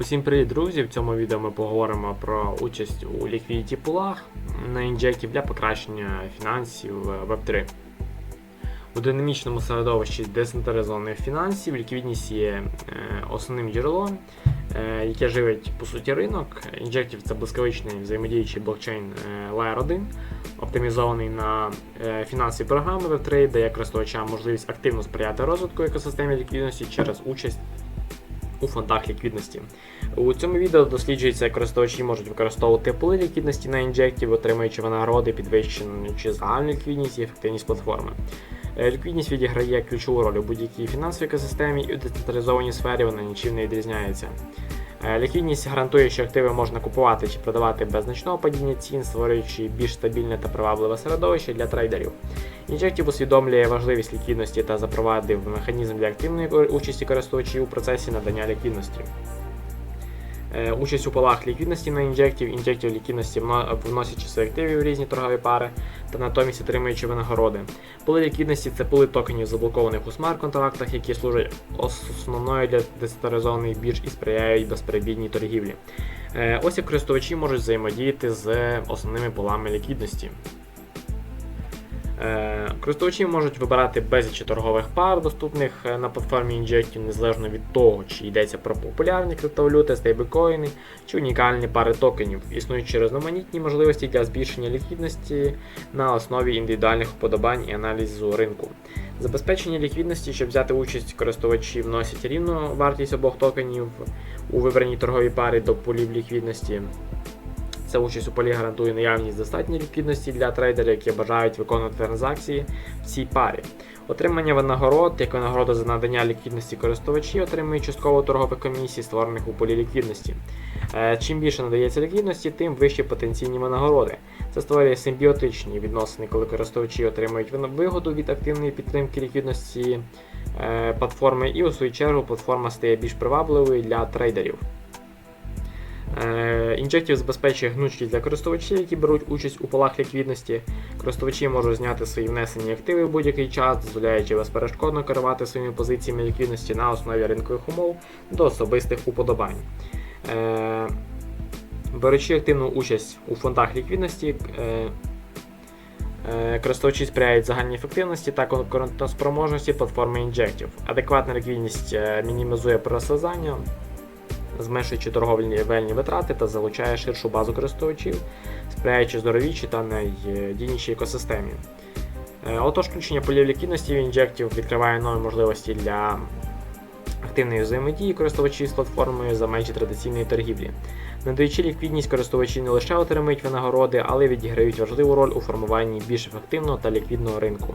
Усім привіт, друзі! В цьому відео ми поговоримо про участь у Liquidity пулах на інжекті для покращення фінансів Web3. У динамічному середовищі децентралізованих фінансів ліквідність є е, основним джерелом, е, яке живить по суті ринок. Інжектів це блискавичний взаємодіючий блокчейн е, Layer 1, оптимізований на е, фінансові програми Web3, дає користувачам можливість активно сприяти розвитку екосистеми ліквідності через участь у фондах ліквідності. У цьому відео досліджується, як користувачі можуть використовувати пули ліквідності на інжектів, отримуючи винагороди, підвищуючи загальну ліквідність і ефективність платформи. Е, Ліквідність відіграє ключову роль у будь-якій фінансовій екосистемі і у децентралізованій сфері вона нічим не відрізняється. Е, Ліквідність гарантує, що активи можна купувати чи продавати без значного падіння цін, створюючи більш стабільне та привабливе середовище для трейдерів. Інжектів усвідомлює важливість ліквідності та запровадив механізм для активної участі користувачів у процесі надання ліквідності. Е, Участь у полах ліквідності на інжектів, інжектів ліквідності вносячи свої активи в різні торгові пари та натомість отримуючи винагороди. Поли ліквідності це поли токенів, заблокованих у смарт-контрактах, які служать основною для децентралізованих бірж і сприяють безперебійній торгівлі. Е, Ось як користувачі можуть взаємодіяти з основними полами ліквідності. Е, Користувачі можуть вибирати безліч торгових пар, доступних е, на платформі Injective, незалежно від того, чи йдеться про популярні криптовалюти, стейблкоїни чи унікальні пари токенів, існуючи різноманітні можливості для збільшення ліквідності на основі індивідуальних вподобань і аналізу ринку. Забезпечення ліквідності, щоб взяти участь користувачі вносять рівну вартість обох токенів у вибраній торговій парі до полів ліквідності. Ця участь у полі гарантує наявність достатньої ліквідності для трейдерів, які бажають виконувати транзакції в цій парі. Отримання винагород, як винагорода за надання ліквідності користувачі, отримують частково торгових комісій, створених у полі ліквідності. Е, Чим більше надається ліквідності, тим вищі потенційні винагороди. Це створює симбіотичні відносини, коли користувачі отримують вигоду від активної підтримки ліквідності е, платформи, і у свою чергу платформа стає більш привабливою для трейдерів. Е, Інжектів забезпечує гнучкість для користувачів, які беруть участь у полах ліквідності. Користувачі можуть зняти свої внесені активи в будь-який час, дозволяючи безперешкодно керувати своїми позиціями ліквідності на основі ринкових умов до особистих уподобань. Е, Беручи активну участь у фондах ліквідності, е, користувачі сприяють загальній ефективності та конкурентоспроможності платформи інжектів. Адекватна ліквідність мінімізує пересазання, зменшуючи торговельні витрати та залучає ширшу базу користувачів, сприяючи здоровічій та найдійнішій екосистемі. Е, Отож, включення полів ліквідності в інжектів відкриває нові можливості для активної взаємодії користувачів з платформою за межі традиційної торгівлі. Надаючи ліквідність, користувачі не лише отримують винагороди, але й відіграють важливу роль у формуванні більш ефективного та ліквідного ринку.